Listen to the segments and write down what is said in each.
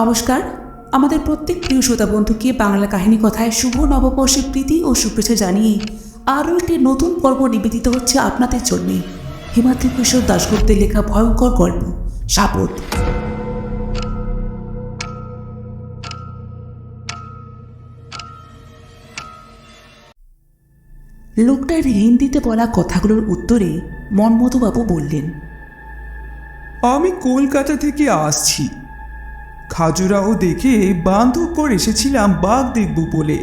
নমস্কার। আমাদের প্রত্যেক প্রিয় শ্রোতা বন্ধুকে বাংলা কাহিনী কথায় শুভ নববর্ষের প্রীতি ও শুভেচ্ছা জানিয়ে আরও একটি নতুন পর্ব নিবেদিত হচ্ছে আপনাদের জন্যে। হিমাদ্রি কিশোর দাশগুপ্তের লেখা ভয়ঙ্কর গল্প সাপদ লোকটার হিন্দিতে বলা কথাগুলোর উত্তরে মনমতবাবু বললেন, আমি কলকাতা থেকে আসছি। খাজুরাও দেখে বান্ধবপুর এসেছিলাম বাঘ দেখব বলে।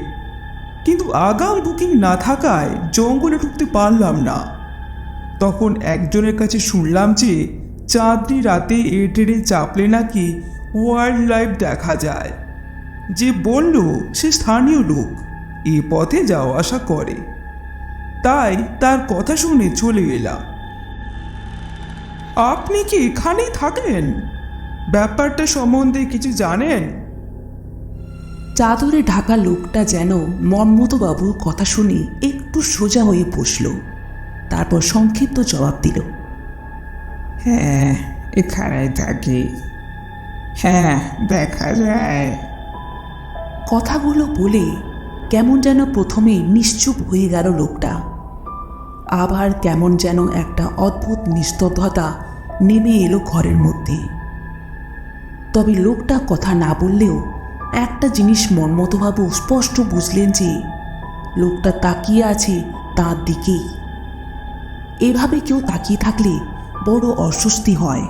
কিন্তু আগাম বুকিং না থাকায় জঙ্গলে ঢুকতে পারলাম না। তখন একজনের কাছে শুনলাম যে চাঁদনি রাতে এ ট্রেনে চাপলে নাকি ওয়াইল্ড লাইফ দেখা যায়। যে বলল, সে স্থানীয় লোক, এ পথে যাওয়া আসা করে। তাই তার কথা শুনে চলে এলাম। আপনি কি এখানেই থাকেন? ব্যাপারটা সম্বন্ধে কিছু জানেন? চাদরে ঢাকা লোকটা যেন মনমতবাবুর কথা শুনে একটু সোজা হয়ে বসল তারপর সংক্ষিপ্ত জবাব দিল। হ্যাঁ এখানে থাকি। হ্যাঁ দেখা যায়। কথাগুলো বলে কেমন যেন প্রথমে নিশ্চুপ হয়ে গেল লোকটা। আবার কেমন যেন একটা অদ্ভুত নিস্তব্ধতা নেমে এলো ঘরের মধ্যে। তবে লোকটা কথা না বললেও একটা জিনিস মনমতবাবু স্পষ্ট বুঝলেন যে লোকটা তাকিয়ে আছে তার দিকেই। এভাবে কেউ তাকিয়ে থাকলে বড় অস্বস্তি হয়।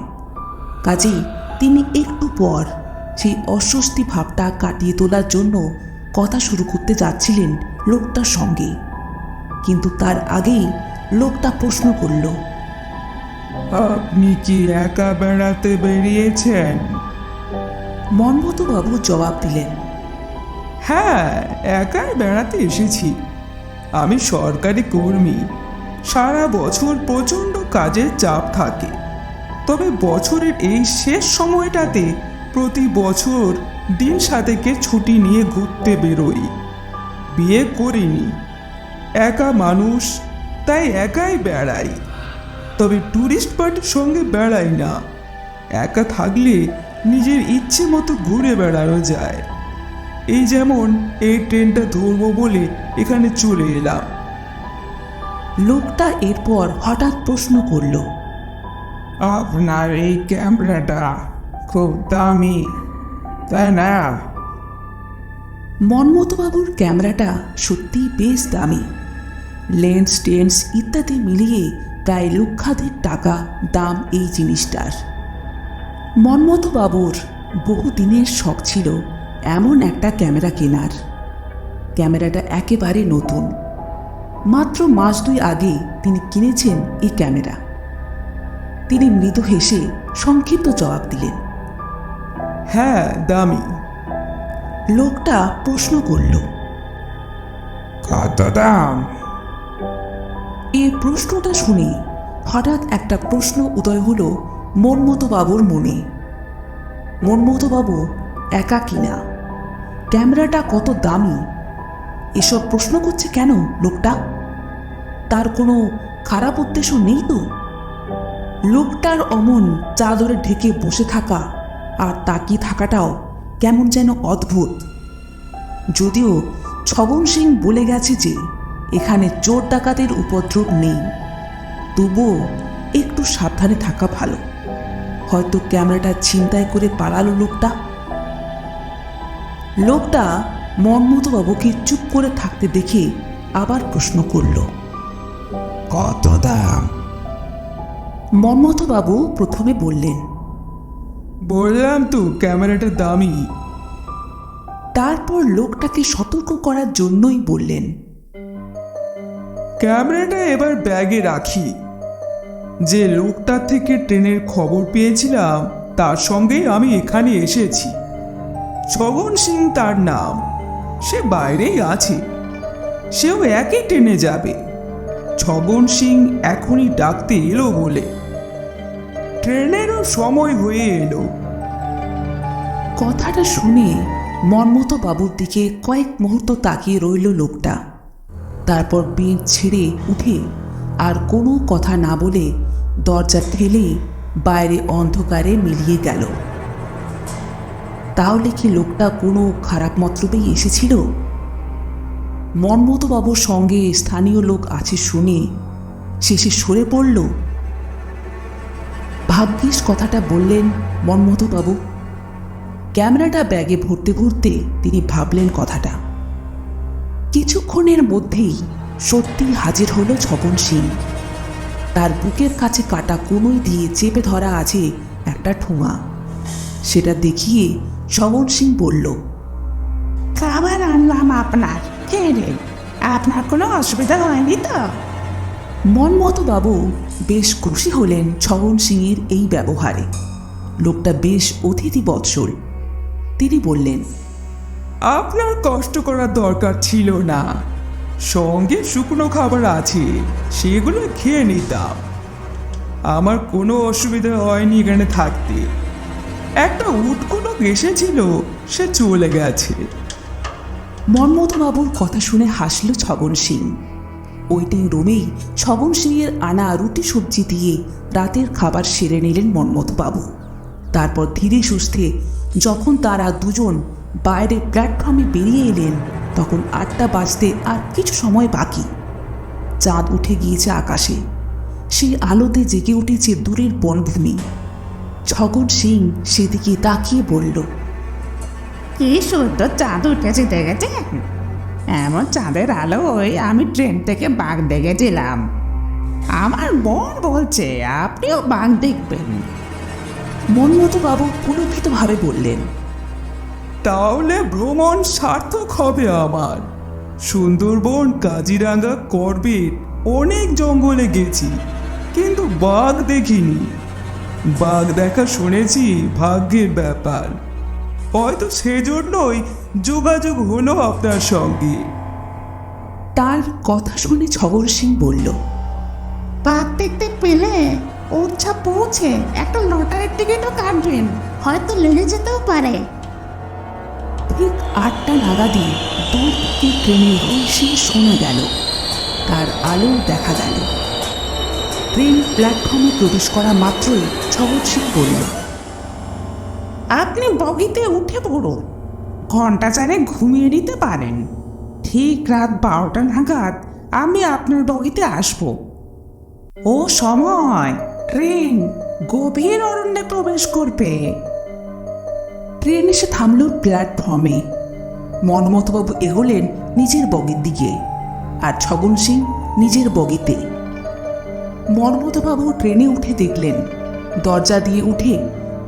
কাজেই তিনি একটু পর সেই অস্বস্তি ভাবটা কাটিয়ে তোলার জন্য কথা শুরু করতে যাচ্ছিলেন লোকটার সঙ্গে। কিন্তু তার আগেই লোকটা প্রশ্ন করল, আপনি কি একা বেড়াতে বেরিয়েছেন? মনমতবাবু জবাব দিলেন হ্যাঁ একাই বেড়াতে এসেছি। আমি সরকারি কর্মী। সারা বছর প্রচণ্ড কাজের চাপ থাকে। তবে বছরের এই শেষ সময়টাতে প্রতি বছর দিন সাতেকে ছুটি নিয়ে ঘুরতে বেরোই। বিয়ে করিনি। একা মানুষ, তাই একাই বেড়াই। তবে ট্যুরিস্ট পার্টির সঙ্গে বেড়াই না। একা থাকলে নিজের ইচ্ছে মতো ঘুরে বেড়ানো যায়। এই যেমন এই ট্রেনটা ধরবো বলে এখানে চলে এলাম। লোকটা এরপর হঠাৎ প্রশ্ন করল আপনার এই ক্যামেরাটা খুব দামি তাই না? মনমতবাবুর ক্যামেরাটা সত্যিই বেশ দামি। লেন্স টেন্স ইত্যাদি মিলিয়ে প্রায় লক্ষাধিক টাকা দাম এই জিনিসটার। মনমতবাবুর বহু দিনের শখ ছিল এমন একটা ক্যামেরা কেনার। ক্যামেরাটা একেবারে নতুন। মাত্র মাস দুই আগে তিনি কিনেছেন এই ক্যামেরা। তিনি মৃদু হেসে সংক্ষিপ্ত জবাব দিলেন হ্যাঁ দামি। লোকটা প্রশ্ন করল কত দাম? এই প্রশ্নটা শুনে হঠাৎ একটা প্রশ্ন উদয় হলো মনমতবাবুর মনে। মনমতবাবু একা কিনা ক্যামেরাটা কত দামি? এসব প্রশ্ন করছে কেন লোকটা? তার কোনো খারাপ উদ্দেশ্য নেই তো? লোকটার অমন চাদরে ঢেকে বসে থাকা আর তাকিয়ে থাকাটাও কেমন যেন অদ্ভুত। যদিও ছবন সিং বলে গেছে যে, এখানে চোর ডাকাতের উপদ্রব নেই। তবুও একটু সাবধানে থাকা ভালো। হয়তো ক্যামেরাটা ছিনতাই করে পালালো লোকটা। লোকটা মনমতবাবুকে চুপ করে থাকতে দেখে আবার প্রশ্ন করল কত দাম? মনমতবাবু প্রথমে বললেন বললাম তো ক্যামেরাটা দামি। তারপর লোকটাকে সতর্ক করার জন্যই বললেন ক্যামেরাটা এবার ব্যাগে রাখি। যে লোকটার থেকে ট্রেনের খবর পেয়েছিলাম, তার সঙ্গেই আমি এখানে এসেছি। ছগন সিং তার নাম। সে বাইরেই আছে। সেও একই ট্রেনে যাবে। ছগন সিং এখনই ডাকতে এলো বলে। ট্রেনেরও সময় হয়ে এলো। কথাটা শুনে মনমত বাবুর দিকে কয়েক মুহূর্ত তাকিয়ে রইল লোকটা। তারপর বেঞ্চ ছেড়ে উঠে আর কোনো কথা না বলে দরজা ঠেলে বাইরে অন্ধকারে মিলিয়ে গেল। তাহলে কি লোকটা কোনো খারাপ মতলবেই এসেছিল? মনমতবাবুর সঙ্গে স্থানীয় লোক আছে শুনে শেষে সরে পড়ল। ভাগ্যিস কথাটা বললেন মনমতবাবু ক্যামেরাটা ব্যাগে ভরতে ভরতে তিনি ভাবলেন কথাটা। কিছুক্ষণের মধ্যেই সত্যি হাজির হলো ছবন সিং তার বুকের কাছে কাটা কোনোই দিয়ে চেপে ধরা আছে একটা ঠোঙা। সেটা দেখিয়ে শ্রবণ সিং বলল খাবার আনলাম আপনার। খেয়ে নিন। আপনার কোনো অসুবিধা হয়নি তো? মনমতো বাবু বেশ খুশি হলেন ছবন সিংয়ের এই ব্যবহারে। লোকটা বেশ অতিথি বৎসল। তিনি বললেন আপনার কষ্ট করার দরকার ছিল না। সঙ্গে শুকনো খাবার আছে, সেগুলো খেয়ে নিতাম। আমার কোনো অসুবিধা হয়নি এখানে থাকতে। একটা উটকো এসেছিল, সে চলে গেছে। মনমতো বাবুর কথা শুনে হাসল ছবন সিং। ওইটাই রুমেই ছবন সিংয়ের আনা রুটি সবজি দিয়ে রাতের খাবার সেরে নিলেন মনমতো বাবু তারপর ধীরে সুস্থে যখন তারা দুজন বাইরে প্ল্যাটফর্মে বেরিয়ে এলেন তখন আটটা বাজতে আর কিছু সময় বাকি। চাঁদ উঠে গিয়েছে আকাশে। সেই আলোতে জেগে উঠেছে দূরের বনভূমি। ছগন সিং সেদিকে তাকিয়ে বলল, কি সুন্দর চাঁদ উঠেছে দেখেছেন? এমন চাঁদের আলোয় আমি ট্রেন থেকে বাঘ দেখেছিলাম। আমার বোন বলছে আপনিও বাঘ দেখবেন। মনমতো বাবু পুলকিতভাবে বললেন তাহলে ভ্রমণ সার্থক হবে আমার। সুন্দরবন কাজিরাঙ্গা করবেট অনেক জঙ্গলে গেছি কিন্তু বাঘ দেখিনি। বাঘ দেখা শুনেছি ভাগ্যের ব্যাপার। হয়তো সেজন্যই যোগাযোগ হলো আপনার সঙ্গে। তার কথা শুনে ছগর সিং বলল বাঘ দেখতে পেলে উচ্ছা পৌঁছে একটা লটারির টিকিটও কাটবেন হয়তো লেগে যেতেও পারে। ঠিক আটটা নাগাদই দূর থেকে ট্রেনের রইসে শোনা গেল। তার আলো দেখা গেল। ট্রেন প্ল্যাটফর্মে প্রবেশ করা মাত্রই ছগর সিং বলল, আপনি বগিতে উঠে পড়ুন। ঘণ্টা চারে ঘুমিয়ে নিতে পারেন। ঠিক রাত বারোটা নাগাদ আমি আপনার বগিতে আসব। ও সময়, ট্রেন গভীর অরণ্যে প্রবেশ করবে। ট্রেন এসে থামল প্ল্যাটফর্মে মনমতবাবু এগোলেন নিজের বগির দিকে আর ছগন সিং নিজের বগিতে। মনমতবাবু ট্রেনে উঠে দেখলেন, দরজা দিয়ে উঠে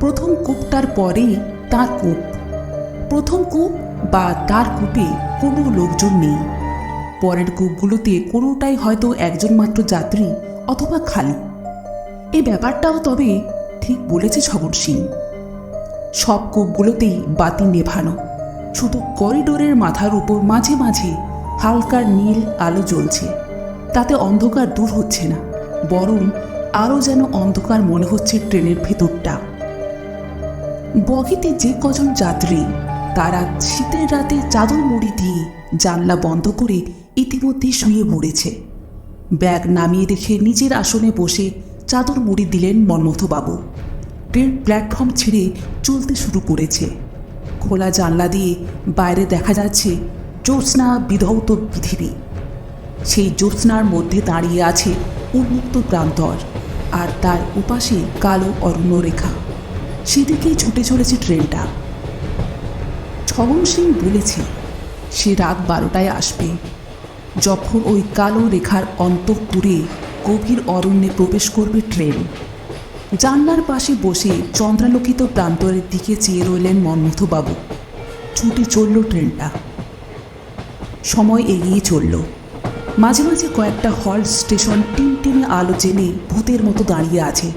প্রথম কূপটার পরেই তার কূপ। প্রথম কূপ বা তার কূপে কোনো লোকজন নেই। পরের কূপগুলোতে কোনোটাই হয়তো একজন মাত্র যাত্রী অথবা খালি। এই ব্যাপারটাও তবে ঠিক বলেছে ছগন সিং। সব কূপগুলোতেই বাতি নেভানো। শুধু করিডোরের মাথার উপর মাঝে মাঝে হালকা নীল আলো জ্বলছে। তাতে অন্ধকার দূর হচ্ছে না, বরং আরও যেন অন্ধকার মনে হচ্ছে ট্রেনের ভেতরটা। বগিতে যে কজন যাত্রী, তারা শীতের রাতে চাদর মুড়ি দিয়ে জানলা বন্ধ করে ইতিমধ্যে শুয়ে পড়েছে। ব্যাগ নামিয়ে রেখে নিজের আসনে বসে চাদর মুড়ি দিলেন মন্মথবাবু। ট্রেন প্ল্যাটফর্ম ছেড়ে চলতে শুরু করেছে। খোলা জানলা দিয়ে বাইরে দেখা যাচ্ছে জ্যোৎস্না বিধৌত পৃথিবী। সেই জ্যোৎস্নার মধ্যে দাঁড়িয়ে আছে উন্মুক্ত প্রান্তর আর তার উপাশে কালো অরণ্যরেখা। সেদিকেই ছুটে চলেছে ট্রেনটা। ছবন সিং বলেছে, সে রাত বারোটায় আসবে। যখন ওই কালো রেখার অন্তঃপুরে গভীর অরণ্যে প্রবেশ করবে ট্রেন। জানলার পাশে বসে চন্দ্রালোকিত প্রান্তরের দিকে চেয়ে রইলেন মন্মথবাবু। ছুটে চলল ট্রেনটা। সময় এগিয়ে চলল। মাঝে মাঝে কয়েকটা হল স্টেশন টিমটিমে আলো জেনে ভূতের মতো দাঁড়িয়ে আছে।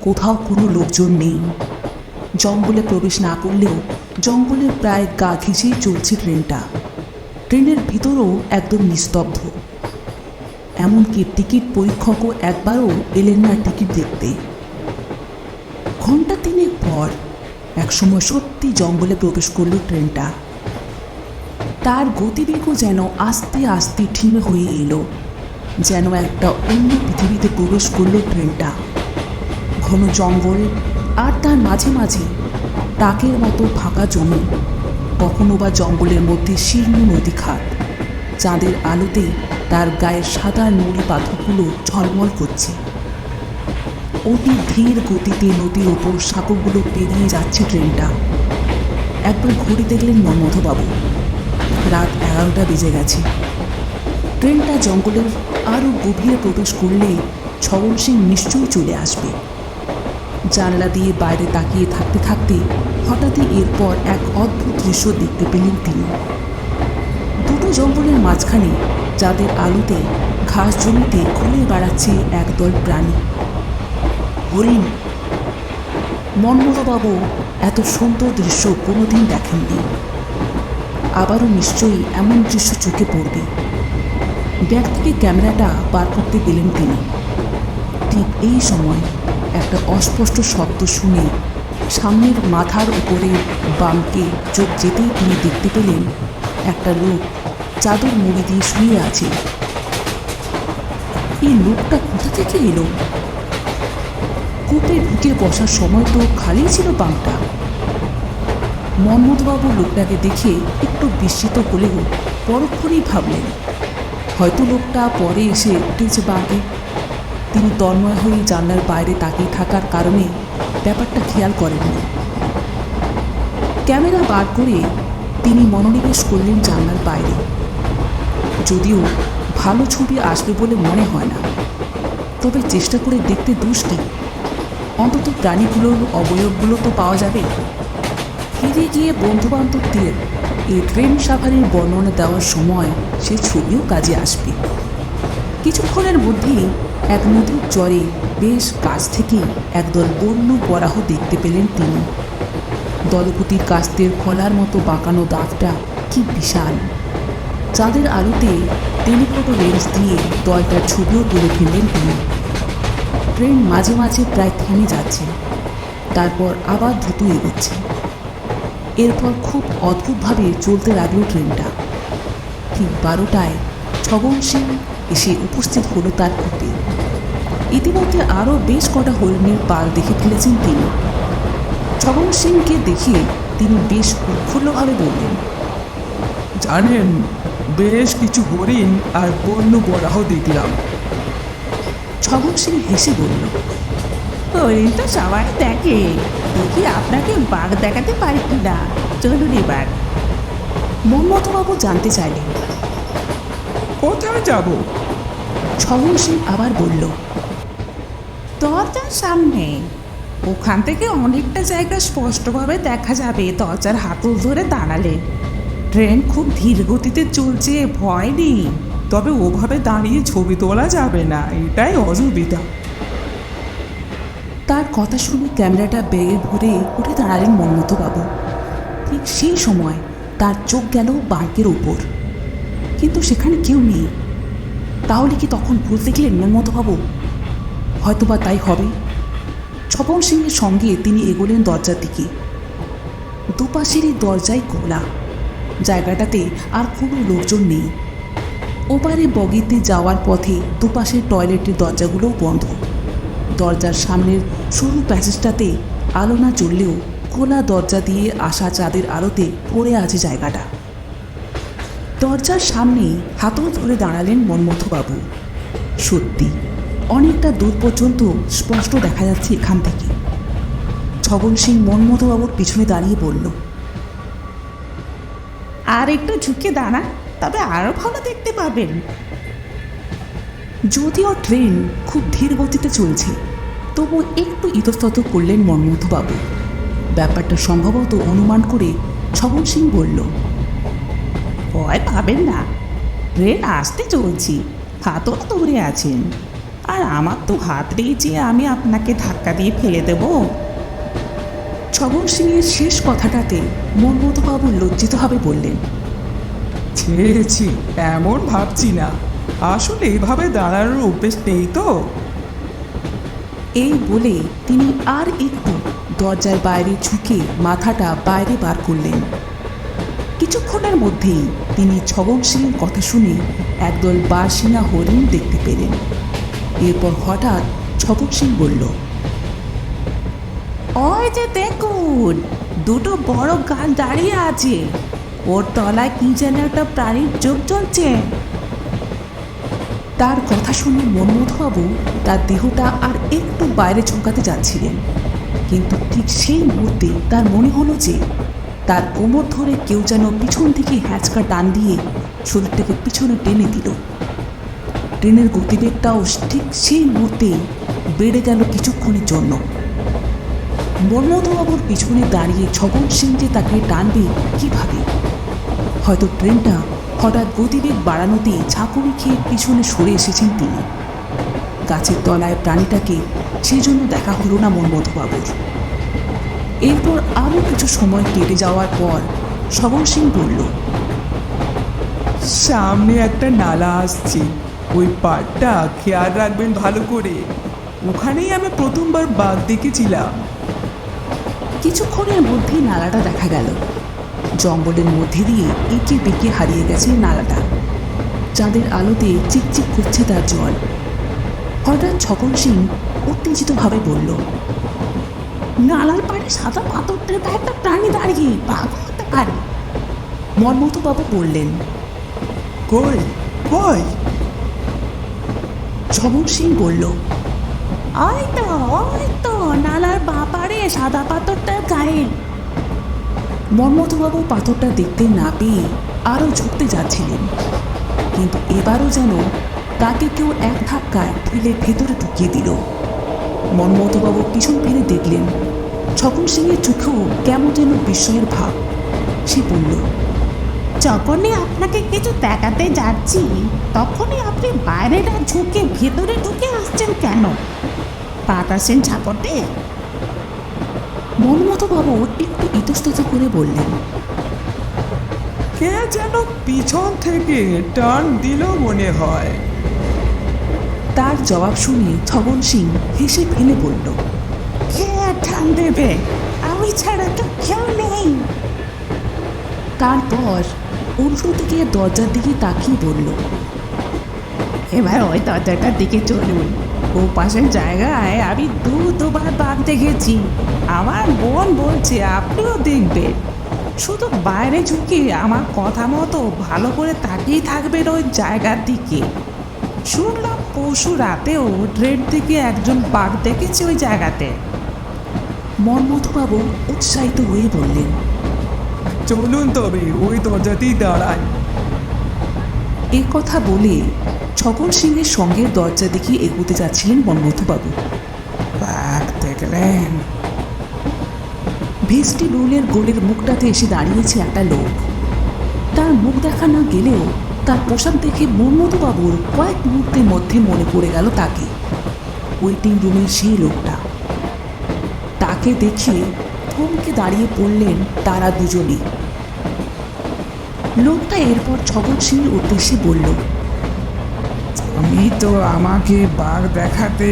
কোথাও কোনো লোকজন নেই। জঙ্গলে প্রবেশ না করলেও জঙ্গলের প্রায় গা ঘেঁষেই চলছে ট্রেনটা। ট্রেনের ভিতরও একদম নিস্তব্ধ। এমনকি টিকিট পরীক্ষকও একবারও এলেন না টিকিট দেখতে। ঘণ্টা তিনেক পর একসময় সত্যি জঙ্গলে প্রবেশ করল ট্রেনটা। তার গতিবেগও যেন আস্তে আস্তে ঠিমে হয়ে এলো, যেন একটা অন্য পৃথিবীতে প্রবেশ করল ট্রেনটা। ঘন জঙ্গল আর তার মাঝে মাঝে টাকের মতো ফাঁকা জমি, কখনো বা জঙ্গলের মধ্যে শীর্ণ নদী খাত চাঁদের আলোতে তার গায়ের সাদা নুড়ি পাথরগুলো ঝলমল করছে। অতি ধীর গতিতে নদীর ওপর সাঁকোগুলো পেরিয়ে যাচ্ছে ট্রেনটা। একবার ঘড়ি দেখলেন মন্মথবাবু রাত এগারোটা বেজে গেছে। ট্রেনটা জঙ্গলের আরও গভীরে প্রবেশ করলে ছবন সিং নিশ্চয়ই চলে আসবে। জানলা দিয়ে বাইরে তাকিয়ে থাকতে থাকতে হঠাৎই এরপর এক অদ্ভুত দৃশ্য দেখতে পেলেন তিনি। দুটো জঙ্গলের মাঝখানে যাদের আলোতে ঘাস জমিতে ঘুরে বেড়াচ্ছে একদল প্রাণী। হরিণ। মনমোহবাবু এত সুন্দর দৃশ্য কোনোদিন দেখেননি। আবারও নিশ্চয়ই এমন দৃশ্য চোখে পড়বে। ব্যাগ থেকে ক্যামেরাটা বার করতে গেলেন তিনি। ঠিক এই সময় একটা অস্পষ্ট শব্দ শুনে সামনের মাথার উপরে বামকে চোখ যেতেই তিনি দেখতে পেলেন একটা লোক চাদর মুড়ি দিয়ে শুয়ে আছে। এই লোকটা কোথা থেকে এলো? কূপে ঢুকে বসার সময় তো খালি ছিল বামটা। মন্মথবাবু লোকটাকে দেখে একটু বিস্মিত হলেও পরক্ষণেই ভাবলেন, হয়তো লোকটা পরে এসে উঠেছে বাঁকে তিনি তন্ময় হয়ে জানলার বাইরে তাকিয়ে থাকার কারণে ব্যাপারটা খেয়াল করেননি। ক্যামেরা বার করে তিনি মনোনিবেশ করলেন জানলার বাইরে। যদিও ভালো ছবি আসবে বলে মনে হয় না, তবে চেষ্টা করে দেখতে দোষ কি অন্তত প্রাণীগুলোর অবয়বগুলো তো পাওয়া যাবে। ফিরে গিয়ে বন্ধুবান্ধবদের এই ট্রেন সাফারির বর্ণনা দেওয়ার সময় সে ছবিও কাজে আসবে। কিছুক্ষণের মধ্যেই এক নদীর চরে বেশ কাছ থেকে একদল বন্য বরাহ দেখতে পেলেন তিনি। দলপতির কাস্তের ফলার মতো বাঁকানো দাঁতটা কি বিশাল। চাঁদের আলোতে টেলিফোটো লেন্স দিয়ে দলটার ছবিও তুলে ফেললেন তিনি। ট্রেন মাঝে মাঝে প্রায় থেমে যাচ্ছে। তারপর আবার দ্রুত এগোচ্ছে। এরপর খুব অদ্ভুতভাবে চলতে লাগল ট্রেনটা। ঠিক বারোটায় ছগন সিং এসে উপস্থিত হলো তার কূপে ইতিমধ্যে আরও বেশ কটা হরিণের পাল দেখে ফেলেছেন তিনি। ছগন সিংকে দেখে তিনি বেশ উৎফুল্লভাবে বললেন জানেন বেশ কিছু হরিণ আর বন্য বরাহ দেখলাম। ছগন সিং হেসে বলল হরিণ তো সবাই দেখে। দেখি আপনাকে বাঘ দেখাতে পারি কিনা। চলুন এবার। মন্মথবাবু জানতে চাইলেন। কোথায় যাব? ছগন সিং আবার বলল দরজার সামনে। ওখান থেকে অনেকটা জায়গা স্পষ্টভাবে দেখা যাবে দরজার হাতল ধরে দাঁড়ালে। ট্রেন খুব ধীর গতিতে চলছে ভয় নেই। তবে ওভাবে দাঁড়িয়ে ছবি তোলা যাবে না এটাই অসুবিধা। তার কথা শুনে ক্যামেরাটা ব্যাগে ভরে উঠে দাঁড়ালেন মন্মথবাবু। ঠিক সেই সময় তার চোখ গেল বাঁকের ওপর। কিন্তু সেখানে কেউ নেই। তাহলে কি তখন ভুল দেখলেন মন্মথবাবু? হয়তোবা তাই হবে। ছপন সিংয়ের সঙ্গে তিনি এগোলেন দরজার দিকে। দুপাশেরই দরজাই খোলা। জায়গাটাতে আর কোনো লোকজন নেই। ওপারে বগিতে যাওয়ার পথে দুপাশের টয়লেটের দরজাগুলোও বন্ধ। দরজার সামনের সরু প্যাসেজটাতে আলো না চললেও খোলা দরজা দিয়ে আসা চাঁদের আলোতে পড়ে আছে জায়গাটা। দরজার সামনে হাতল ধরে দাঁড়ালেন মন্মথবাবু। সত্যি, অনেকটা দূর পর্যন্ত স্পষ্ট দেখা যাচ্ছে এখান থেকে। ছগন সিং মন্মথবাবুর পিছনে দাঁড়িয়ে বলল, আর একটু ঝুঁকে দাঁড়া তবে আরও ভালো দেখতে পাবেন। যদিও ট্রেন খুব ধীর গতিতে চলছে তবু একটু ইতস্তত করলেন মন্মথবাবু ব্যাপারটা সম্ভবত অনুমান করে ছবন সিং বলল, ভয় পাবেন না, ট্রেন আসতে চলছি, হাতও ধরে আছেন। আর আমার তো হাত নেই যে আমি আপনাকে ধাক্কা দিয়ে ফেলে দেবো। ছবন সিংয়ের শেষ কথাটাতে মন্মথবাবু লজ্জিতভাবে বললেন, ছেড়েছি, এমন ভাবছি না। আসলে এভাবে দাঁড়ানোর অভ্যেস নেই তো। এই বলে তিনি আর একটু দরজার বাইরে ঝুঁকে মাথাটা বাইরে বার করলেন। কিছুক্ষণের মধ্যেই তিনি ছগন সিংয়ের কথা শুনে একদল বাসিনা হরিণ দেখতে পেলেন। এরপর হঠাৎ ছগন সিং বলল, ওই যে দেখুন, দুটো বড় গাছ দাঁড়িয়ে আছে। ওর তলায় কি যেন একটা প্রাণীর চোখ চলছে। তার কথা শুনে মন্মথবাবু তার দেহটা আর একটু বাইরে চমকাতে যাচ্ছিলেন। কিন্তু ঠিক সেই মুহূর্তে তার মনে হলো যে, তার কোমর ধরে কেউ যেন পিছন থেকে হ্যাঁচকা টান দিয়ে শরীরটাকে পিছনে টেনে দিল। ট্রেনের গতিবেগটাও ঠিক সেই মুহূর্তে বেড়ে গেল কিছুক্ষণের জন্য। মন্মথবাবুর পিছনে দাঁড়িয়ে ছবন সিং যে তাকে টানবে কীভাবে? হয়তো ট্রেনটা হঠাৎ গতিবেগ বাড়ানোতেই ঝাঁকুনি খেয়ে পিছনে সরে এসেছেন তিনি। গাছের তলায় প্রাণীটাকে সেই জন্য দেখা হলো না মন্মথবাবুর এরপর আরও কিছু সময় কেটে যাওয়ার পর সবর সিং বলল সামনে একটা নালা আসছে। ওই পাড়টা খেয়াল রাখবেন ভালো করে। ওখানেই আমি প্রথমবার বাঘ দেখেছিলাম। কিছুক্ষণের মধ্যেই নালাটা দেখা গেল। জঙ্গলের মধ্যে দিয়ে এঁকে বেঁকে হারিয়ে গেছে নালাটা। চাঁদের আলোতে চিকচিক করছে তার জল। হঠাৎ ছকন সিং উত্তেজিতভাবে বলল, নালার পাড়ে সাদা পাথরটার গায়ে একটা প্রাণী দাঁড়িয়ে বাঘ হতে পারে। মর্মতবাবু বললেন, কই কই? ছবন সিং বলল ওই তো ওই তো, নালার বাপারে সাদা পাথরটার গায়ে মর্মথবাবু পাথরটা দেখতে না পেয়ে আরও ঝুঁকতে যাচ্ছিলেন। কিন্তু এবারও যেন তাকে কেউ এক ধাক্কায় ঠেলে ভেতরে ঢুকিয়ে দিল। মন্মথবাবু পিছন ফিরে দেখলেন, ছকন সিংয়ের চোখেও কেমন যেন বিস্ময়ের ভাব। সে বলল, যখনই আপনাকে কিছু দেখাতে যাচ্ছি, তখনই আপনি বাইরেটা ঝুঁকে ভেতরে ঢুকে আসছেন কেন? বাতাসের ঝাপটে মন্মথবাবু একটু ইতস্তত করে বললেন কে যেন পিছন থেকে টান দিল মনে হয়। তার জবাব শুনে ছবন সিং হেসে ফেলে বলল কে ঠান দেবে? আমি ছাড়া তো কেউ নেই। তারপর উল্টো দিকে দরজার দিকে তাকিয়ে বলল এবার ওই দরজাটার দিকে চলুন। ও পাশের জায়গায় আমি দু দুবার বাঘ দেখেছি। আমার বোন বলছে, আপনিও দেখবেন। শুধু বাইরে ঝুঁকে আমার কথা মতো ভালো করে তাকিয়ে থাকবেন ওই জায়গার দিকে। শুনলাম পরশু রাতেও ট্রেন থেকে একজন বাঘ দেখেছে ওই জায়গাতে। মন্মথবাবু উৎসাহিত হয়ে বললেন, চলুন তবে, ওই দরজাতেই দাঁড়াই। এ কথা বলে ছগন সিংয়ের সঙ্গে দরজা দেখিয়ে এগোতে যাচ্ছিলেন দেখলেন। ভেস্টি রুলের গোলের মুখটাতে এসে দাঁড়িয়েছে একটা লোক। তার মুখ দেখা না গেলেও তার পোশাক দেখে মন্মথবাবুর কয়েক মুহূর্তের মধ্যে মনে পড়ে গেল তাকে। ওয়েটিং রুমের সেই লোকটা। তাকে দেখে থমকে দাঁড়িয়ে পড়লেন তারা দুজনে লোকটা এরপর ছগন সিংয়ের উদ্দেশ্যে বলল, তুমি তো আমাকে বার দেখাতে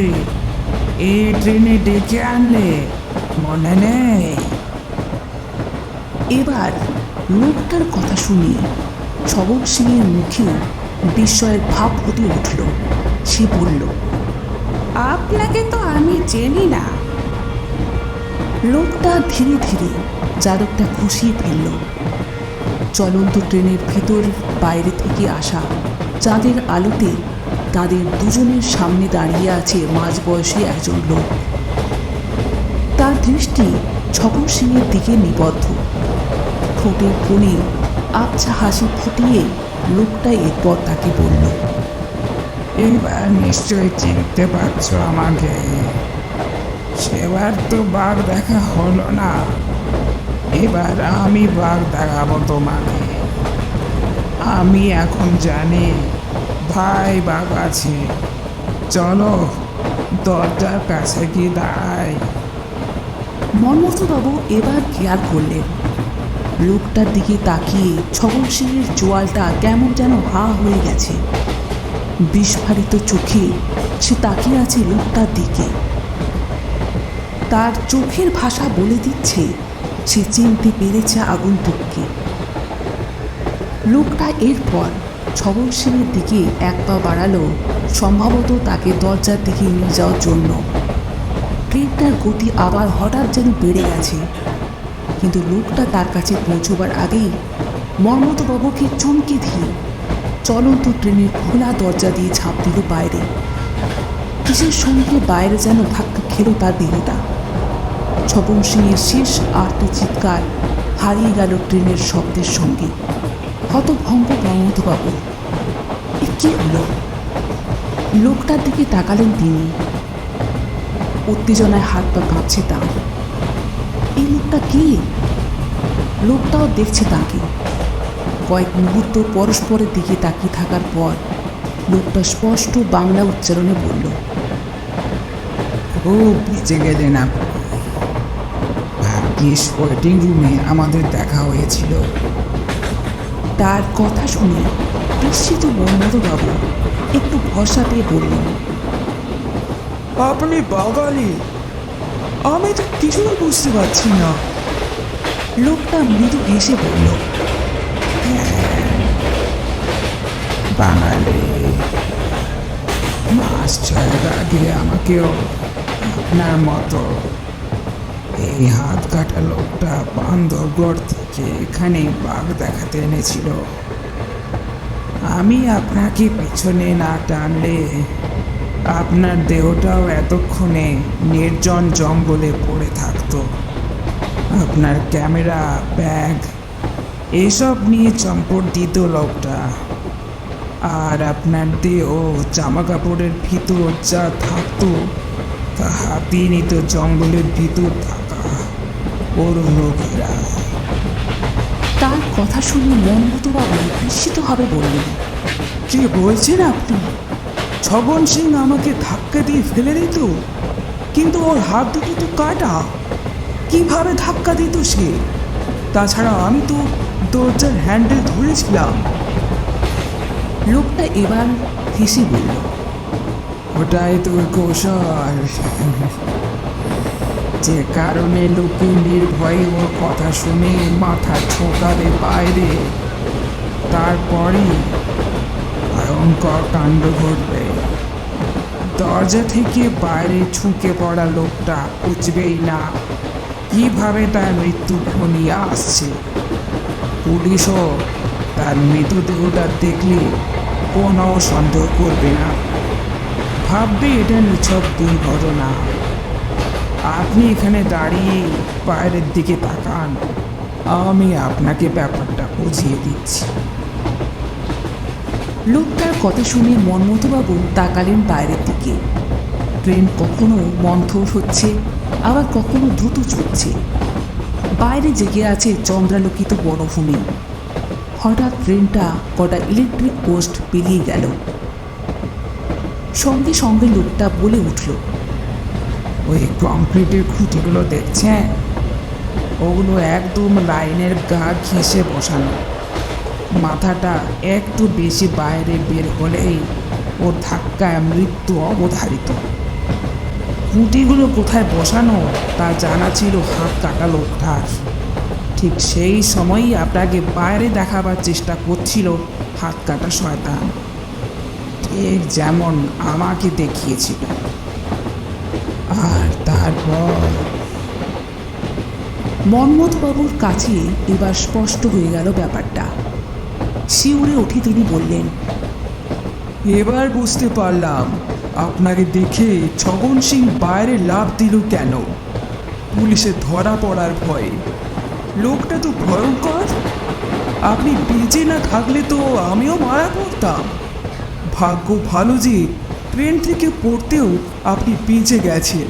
এই ট্রেনে ডেকে আনলে, মনে নেই? এবার লোকটার কথা শুনে ছবন সিংয়ের মুখে বিস্ময়ের ভাব ফুটে উঠল। সে বলল, আপনাকে তো আমি চিনি না। লোকটা ধীরে ধীরে চাদরটা খুশিয়ে ফেলল। চলন্ত ট্রেনের ভেতর বাইরে থেকে আসা। চাঁদের আলোতে তাদের দুজনের সামনে দাঁড়িয়ে আছে মাঝবয়সী একজন লোক। তার দৃষ্টি ছগন সিংয়ের দিকে নিবদ্ধ। ঠোঁটের কোণে আবছা হাসি ফুটিয়ে লোকটা এরপর তাকে বলল, এবার নিশ্চয়ই চিনতে পারছ আমাকে। সেবার তো বাঘ দেখা হলো না। এবার আমি বাঘ দেখাবো তোমাকে। আমি এখন জানি ভাই বাঘ আছে। চলো, দরজার কাছে গিয়ে দাঁড়াই। মন্মথবাবু এবার খেয়াল করলেন। লোকটার দিকে তাকিয়ে ছগন সিংয়ের চোয়ালটা কেমন যেন হা হয়ে গেছে। বিস্ফারিত চোখে সে তাকিয়ে আছে লোকটার দিকে। তার চোখের ভাষা বলে দিচ্ছে সে চিনতে পেরেছে আগন্তুককে। লোকটা এরপর ছগন সিংয়ের দিকে এক পা বাড়ালো, সম্ভবত তাকে দরজার দিকে নিয়ে যাওয়ার জন্য। ট্রেনটার গতি আবার হঠাৎ যেন বেড়ে গেছে। কিন্তু লোকটা তার কাছে পৌঁছবার আগেই মর্মতবাবুকে চমকে দিয়ে চলন্ত ট্রেনের খোলা দরজা দিয়ে ঝাঁপ দিল বাইরে। কিসের সঙ্গে বাইরে যেন ধাক্কা খেলো তার দেহটা? ছপন সিংয়ের শেষ আর্ত চিৎকার হারিয়ে গেল ট্রেনের শব্দের সঙ্গে। হতভম্ব মর্মতবাবু এ কি হলো? লোকটার দিকে তাকালেন তিনি। উত্তেজনায় হাত পা কাঁপছে তার। এই লোকটা কি? লোকটাও দেখছে তাকে। কয়েক মুহূর্ত পরস্পরের দিকে তাকিয়ে থাকার পর লোকটা স্পষ্ট বাংলা উচ্চারণে বলল, খুব বেঁচে গেলেন আপনি ভাগ্যিস ওয়েটিং রুমে আমাদের দেখা হয়েছিল। তার কথা শুনে বিস্মিত বাবু একটু ভরসা পেয়ে বললেন, আপনি বাঙালি, আমি তো কিছুই বুঝতে পারছি না। লোকটা মৃদু হেসে বলল বাঙালি, মাস ছয়েক আগে আমাকেও আপনার মতো এই হাত কাটা লোকটা বান্ধবগড় থেকে এখানে বাঘ দেখাতে এনেছিল। আমি আপনাকে পিছনে না টানলে আপনার দেহটাও এতক্ষণে নির্জন জঙ্গলে পড়ে থাকতো। আপনার ক্যামেরা, ব্যাগ, এসব নিয়ে চম্পট দিত লোকটা। আর আপনার দেহ জামা কাপড়ের ভিতর যা থাকতো, তা হাতিয়ে নিত জঙ্গলের ভিতর থাকা ওর তার কথা শুনে মনমতবাবু বিস্মিতভাবে বললেন কি বলছেন আপনি? ছবন সিং আমাকে ধাক্কা দিয়ে ফেলে দিত কিন্তু ওর হাত দুটো তো কাটা। কীভাবে ধাক্কা দিত সে? তাছাড়া আমি তো দরজার হ্যান্ডেল ধরেছিলাম। লোকটা এবার হেসে বলল ওটাই তোর কৌশল। যে কারণে লোকে নির্ভয়ে ওর কথা শুনে মাথা ঠোকাবে বাইরে। তারপরে ভয়ঙ্কর কাণ্ড ঘটবে। দরজা থেকে বাইরে ছুঁকে পড়া লোকটা বুঝবেই না কীভাবে তার মৃত্যু ঘনিয়ে আসছে। পুলিশও তার মৃতদেহটা দেখলে কোনো সন্দেহ করবে না। ভাববে এটা নিছক দুর্ঘটনা। আপনি এখানে দাঁড়িয়ে বাইরের দিকে তাকান। আমি আপনাকে ব্যাপারটা বুঝিয়ে দিচ্ছি। লোকটার কথা শুনে মনমতবাবু তাকালেন বাইরের দিকে। ট্রেন কখনো মন্থর হচ্ছে, আবার কখনো দ্রুত ছুটছে বাইরে জেগে আছে চন্দ্রালোকিত বনভূমি। হঠাৎ ট্রেনটা কটা ইলেকট্রিক পোস্ট পেরিয়ে গেল। সঙ্গে সঙ্গে লোকটা বলে উঠল ওই কংক্রিটের খুঁটিগুলো দেখছেন? ওগুলো একদম লাইনের গা ঘেঁষে বসানো। মাথাটা একটু বেশি বাইরে বের হলেই ওর ধাক্কায় মৃত্যু অবধারিত। খুঁটিগুলো কোথায় বসানো তা জানা ছিল হাত কাটা লোকটার। ঠিক সেই সময়ই আপনাকে বাইরে দেখাবার চেষ্টা করছিল হাত কাটা শয়তান। ঠিক যেমন আমাকে দেখিয়েছিল। আর তারপর? মন্মথবাবুর কাছে এবার স্পষ্ট হয়ে গেল ব্যাপারটা। শিউরে উঠে তিনি বললেন, এবার বুঝতে পারলাম, আপনাকে দেখে ছগন সিং বাইরে লাভ দিল কেন? পুলিশে ধরা পড়ার ভয়ে। লোকটা তো ভয়ঙ্কর। আপনি বেঁচে না থাকলে তো আমিও মারা পড়তাম। ভাগ্য ভালো যে ট্রেন থেকে পড়তেও আপনি বেঁচে গেছেন।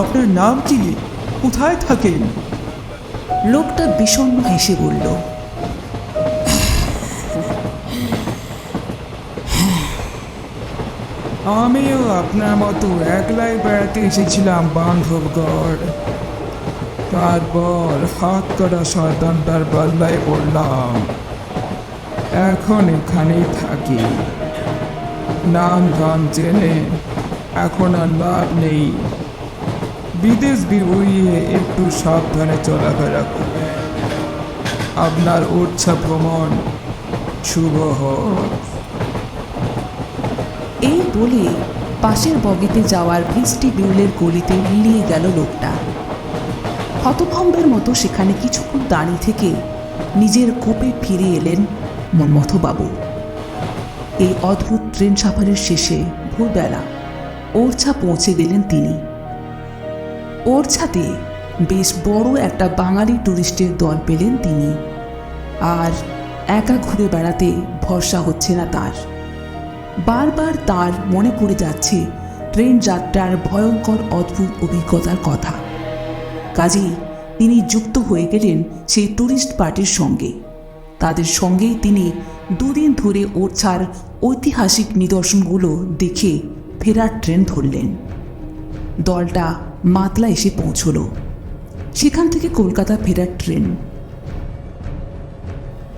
আপনার নাম কি? কোথায় থাকেন? লোকটা বিষণ্ণ হেসে বলল আমিও আপনার মতো একলাই বেড়াতে এসেছিলাম বান্ধবগড় তারপর হাত কাটা শয়তানটার পাল্লায় পড়লাম। এখন এখানেই থাকি। নাম গান জেনে এখন আর লাভ নেই। বিদেশ বিবইয়ে একটু সাবধানে চলাফেরা করবে। আপনার উচ্ছা ভ্রমণ শুভ হোক। এই বলে পাশের বগিতে যাওয়ার বৃষ্টি বিউলের গলিতে মিলিয়ে গেল লোকটা। হতভম্বের মতো সেখানে কিছুক্ষণ দাঁড়িয়ে থেকে নিজের কোপে ফিরে এলেন মন্মথবাবু। এই অদ্ভুত ট্রেন সাফারের শেষে ভোরবেলা ওরছা পৌঁছে গেলেন তিনি। ওরছাতে বেশ বড় একটা বাঙালি টুরিস্টের দল পেলেন তিনি। আর একা ঘুরে বেড়াতে ভরসা হচ্ছে না তার। বারবার তার মনে পড়ে যাচ্ছে ট্রেন যাত্রার ভয়ঙ্কর অদ্ভুত অভিজ্ঞতার কথা। কাজেই তিনি যুক্ত হয়ে গেলেন সেই ট্যুরিস্ট পার্টির সঙ্গে। তাদের সঙ্গেই তিনি দুদিন ধরে ওরছার ঐতিহাসিক নিদর্শনগুলো দেখে ফেরার ট্রেন ধরলেন। দলটা মাতলা এসে পৌঁছল। সেখান থেকে কলকাতা ফেরার ট্রেন।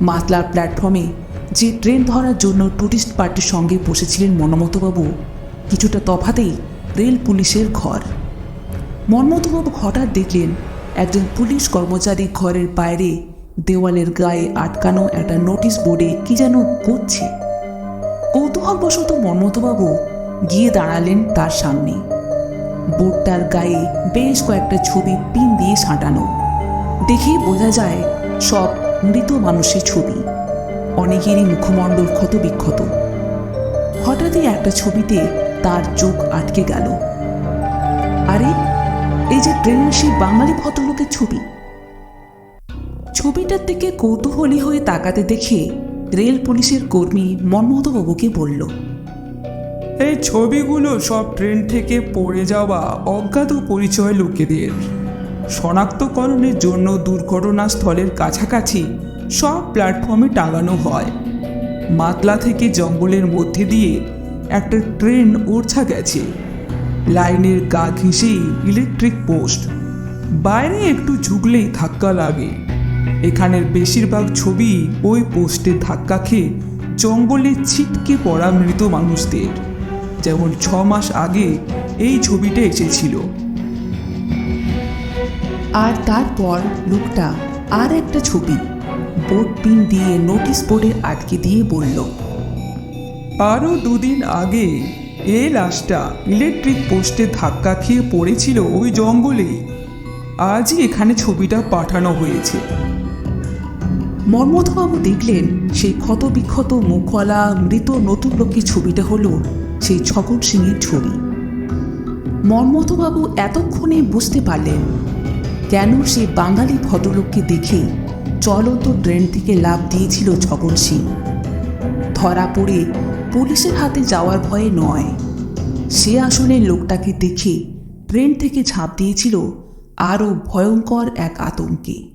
মাতলার প্ল্যাটফর্মে যে ট্রেন ধরার জন্য টুরিস্ট পার্টির সঙ্গে বসেছিলেন মনমতবাবু কিছুটা তফাতেই রেল পুলিশের ঘর। মন্মথবাবু হঠাৎ দেখলেন একজন পুলিশ কর্মচারী ঘরের বাইরে দেওয়ালের গায়ে আটকানো একটা নোটিশ বোর্ডে কি যেন করছে। কৌতূহলবশত মন্মথবাবু গিয়ে দাঁড়ালেন তার সামনে। বোর্ডটার গায়ে বেশ কয়েকটা ছবি পিন দিয়ে সাঁটানো। দেখেই বোঝা যায় সব মৃত মানুষের ছবি। অনেকেরই মুখমণ্ডল ক্ষত বিক্ষত হঠাৎই একটা ছবিতে তার চোখ আটকে গেল। আরে, এই যে ট্রেনের সেই বাঙালি ভদ্রলোকের ছবি। ছবিটার দিকে কৌতূহলী হয়ে তাকাতে দেখে রেল পুলিশের কর্মী মনমোহতবাবুকে বলল এই ছবিগুলো সব ট্রেন থেকে পড়ে যাওয়া অজ্ঞাত পরিচয় লোকেদের। শনাক্তকরণের জন্য দুর্ঘটনাস্থলের কাছাকাছি সব প্ল্যাটফর্মে টাঙানো হয়। মাতলা থেকে জঙ্গলের মধ্যে দিয়ে একটা ট্রেন ওরছা গেছে। লাইনের গা ঘেঁষেই ইলেকট্রিক পোস্ট। বাইরে একটু ঝুঁকলেই ধাক্কা লাগে। এখানের বেশিরভাগ ছবি ওই পোস্টে ধাক্কা খেয়ে জঙ্গলে ছিটকে পড়া মৃত মানুষদের। যেমন ছ মাস আগে এই ছবিটা এসেছিল। আর তারপর লোকটা আর একটা ছবি বোর্ড পিন দিয়ে নোটিশ বোর্ডে আটকে দিয়ে বলল আরও দুদিন আগে এই লাশটা ইলেকট্রিক পোস্টে ধাক্কা খেয়ে পড়েছিল ওই জঙ্গলে। আজই এখানে ছবিটা পাঠানো হয়েছে। মর্মথবাবু দেখলেন সেই ক্ষতবিক্ষত মুখওয়ালা মৃত নতুন লোকের ছবিটা হলো সেই ছগন সিংয়ের ছবি। মর্মতবাবু এতক্ষণে বুঝতে পারলেন কেন সে বাঙালি ভদ্রলোককে দেখে চলন্ত ট্রেন থেকে লাভ দিয়েছিল ছগন সিং ধরা পড়ে পুলিশের হাতে যাওয়ার ভয়ে নয়। সে আসলে লোকটাকে দেখে ট্রেন থেকে ঝাঁপ দিয়েছিল আরও ভয়ঙ্কর এক আতঙ্কে।